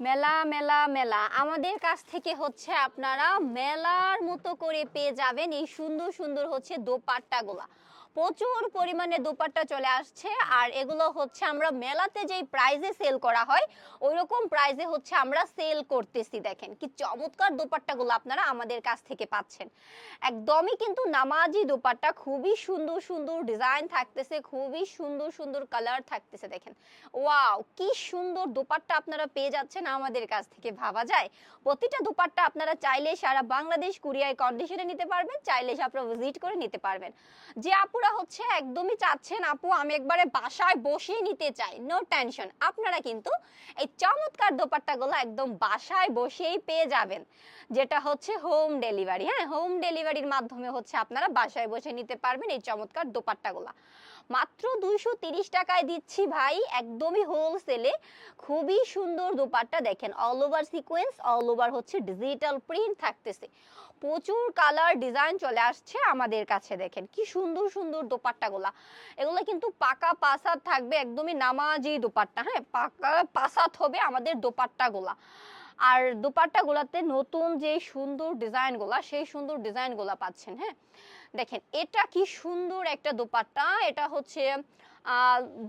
মেলা মেলা মেলা। আমাদের কাছ থেকে হচ্ছে আপনারা মেলার মতো করে পেয়ে যাবেন এই সুন্দর সুন্দর হচ্ছে দোপাট্টাগুলা। প্রচুর পরিমাণে দোপাট্টা চলে আসছে আর এগুলো হচ্ছে আমরা মেলাতে যেই প্রাইজে সেল করা হয় ওই রকম প্রাইজে হচ্ছে আমরা সেল করতেছি। দেখেন কি চমৎকার দোপাট্টাগুলো আপনারা আমাদের কাছ থেকে পাচ্ছেন। একদমই কিন্তু নামাজি দোপাট্টা, খুবই সুন্দর সুন্দর ডিজাইন থাকতেছে, খুবই সুন্দর সুন্দর কালার থাকতেছে, দেখেন। ওয়াও কি সুন্দর দোপাট্টা আপনারা পেয়ে যাচ্ছেন আমাদের কাছ থেকে, ভাবা যায়? প্রতিটা দোপাট্টা আপনারা চাইলে সারা বাংলাদেশ কুরিয়ার কন্ডিশনে নিতে পারবেন, চাইলে আপনারা ভিজিট করে নিতে পারবেন। যে আপুরা হচ্ছে একদমই চাচ্ছেন, আপু, আমি একবারে বাসায় বসিয়ে নিতে চাই। নো টেনশন আপনারা কিন্তু এই চমৎকার দোপাট্টাগুলো একদম বাসায় বসেই পেয়ে যাবেন। যেটা হচ্ছে হোম ডেলিভারি হ্যাঁ হোম ডেলিভারির মাধ্যমে হচ্ছে আপনারা বাসায় বসে নিতে পারবেন এই চমৎকার দোপাট্টাগুলা। মাত্র দুইশো টাকায় দিচ্ছি ভাই, একদমই হোলসেলে খুবই সুন্দর দোপাট্টা দেখেন all over sequence all over হচ্ছে ডিজিটাল প্রিন্ট থাকতেছে। প্রচুর কালার ডিজাইন চলে আসছে আমাদের কাছে দেখেন, কি সুন্দর সুন্দর দোপাট্টাগুলা। এগুলো কিন্তু পাকা পাসাত থাকবে, একদমই নামাজি দোপাট্টা হ্যাঁ? পাকা পাসাত হবে আমাদের দোপাট্টাগুলা। আর দুপাট্টা গুলাতে নতুন যে সুন্দর ডিজাইনগুলা, সেই সুন্দর ডিজাইনগুলা পাচ্ছেন হ্যাঁ? দেখেন, এটা কি সুন্দর একটা দোপাট্টা, এটা হচ্ছে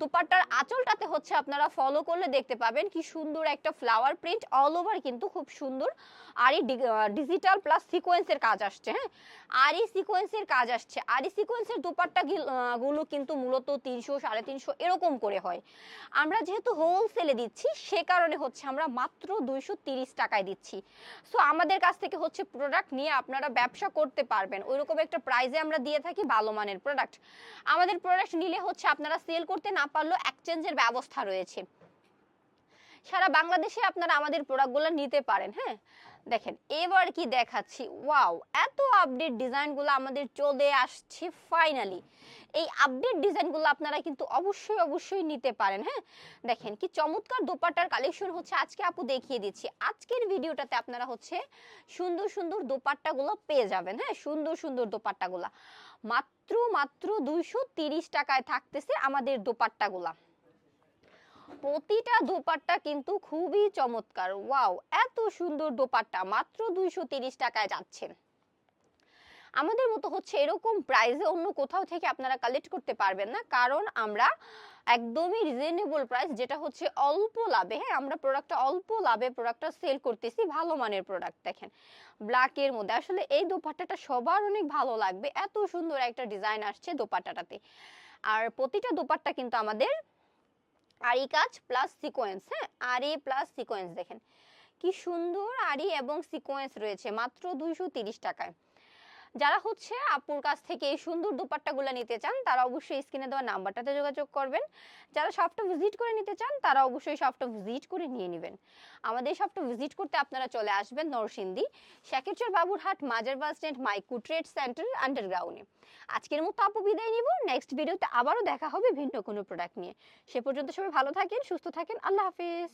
দোপাট্টার আঁচলটাতে হচ্ছে আপনারা ফলো করলে দেখতে পাবেন কি সুন্দর একটা ফ্লাওয়ার প্রিন্ট অল ওভার কিন্তু খুব সুন্দর। আর এই ডিজিটাল প্লাস সিকোয়েন্সের কাজ আসছে হ্যাঁ? আর এই সিকোয়েন্সের কাজ আসছে। আর এই সিকোয়েন্সের দোপাট্টা গুলো কিন্তু মূলত তিনশো, সাড়ে তিনশো এরকম করে হয়। আমরা যেহেতু হোলসেলে দিচ্ছি, সে কারণে হচ্ছে আমরা মাত্র দুইশো তিরিশ টাকায় দিচ্ছি। সো আমাদের কাছ থেকে হচ্ছে প্রোডাক্ট নিয়ে আপনারা ব্যবসা করতে পারবেন। ওইরকম একটা প্রাইজে আমরা দিয়ে থাকি ভালো মানের প্রোডাক্ট আমাদের প্রোডাক্ট নিলে হচ্ছে আপনারা সেল করতে না পারলেও এক্সচেঞ্জের ব্যবস্থা রয়েছে। সারা বাংলাদেশে আপনারা আমাদের প্রোডাক্টগুলো নিতে পারেন হ্যাঁ? দেখেন, এবার কি দেখাচ্ছি? ওয়াও, এত আপডেট ডিজাইনগুলো আমাদের চলে আসছে ফাইনালি এই আপডেট ডিজাইনগুলো আপনারা কিন্তু অবশ্যই অবশ্যই নিতে পারেন হ্যাঁ? দেখেন, কি চমৎকার দোপাট্টার কালেকশন হচ্ছে, আজকে আপু দেখিয়ে দিচ্ছি। আজকের ভিডিওটাতে আপনারা হচ্ছে সুন্দর সুন্দর দোপাট্টাগুলো পেয়ে যাবেন হ্যাঁ? সুন্দর সুন্দর দোপাট্টাগুলো। মাত্র মাত্র দুইশো টাকায় থাকতেছে আমাদের দোপাট্টাগুলা। প্রতিটা দোপাট্টা কিন্তু খুবই চমৎকার। ওয়াও, এত সুন্দর দোপাট্টা, মাত্র দুইশো টাকায় যাচ্ছেন আমাদের মতো হচ্ছে এরকম প্রাইসে অন্য কোথাও থেকে আপনারা কালেক্ট করতে পারবেন না, কারণ আমরা একদমই রিজনেবল প্রাইস যেটা হচ্ছে অল্প লাভে। হ্যাঁ আমরা প্রোডাক্টটা অল্প লাভে প্রোডাক্টটা সেল করতেছি, ভালো মানের প্রোডাক্ট দেখেন। ব্ল্যাকের মধ্যে, আসলে এই দোপাট্টাটা সবার অনেক ভালো লাগবে। এত সুন্দর একটা ডিজাইন আসছে দোপাট্টাটাতে। আর প্রতিটা দোপাট্টা কিন্তু আমাদের আরি কাজ প্লাস সিকোয়েন্স হ্যাঁ? আরি প্লাস সিকোয়েন্স দেখেন। কি সুন্দর আরি এবং সিকোয়েন্স রয়েছে, মাত্র দুইশো তিরিশ টাকায়। যারা হচ্ছে আপুর কাছ থেকে এই সুন্দর দুপাট্টাগুলো নিতে চান, তারা অবশ্যই স্ক্রিনে দেওয়া নাম্বারটাতে যোগাযোগ করবেন। যারা শপটা ভিজিট করে নিতে চান, তারা অবশ্যই শপটা ভিজিট করে নিয়ে নেবেন। আমাদের শপটা ভিজিট করতে আপনারা চলে আসবেন নরসিংদী শাকিরচর বাবুরহাট, মাজার বাস স্ট্যান্ড, মাইকু ট্রেড সেন্টার আন্ডারগ্রাউন্ডে আজকের মতো আপু বিদায় নিব। নেক্সট ভিডিওতে আবারও দেখা হবে ভিন্ন কোনো প্রোডাক্ট নিয়ে। সে পর্যন্ত সবাই ভালো থাকেন, সুস্থ থাকেন। আল্লাহ হাফিজ।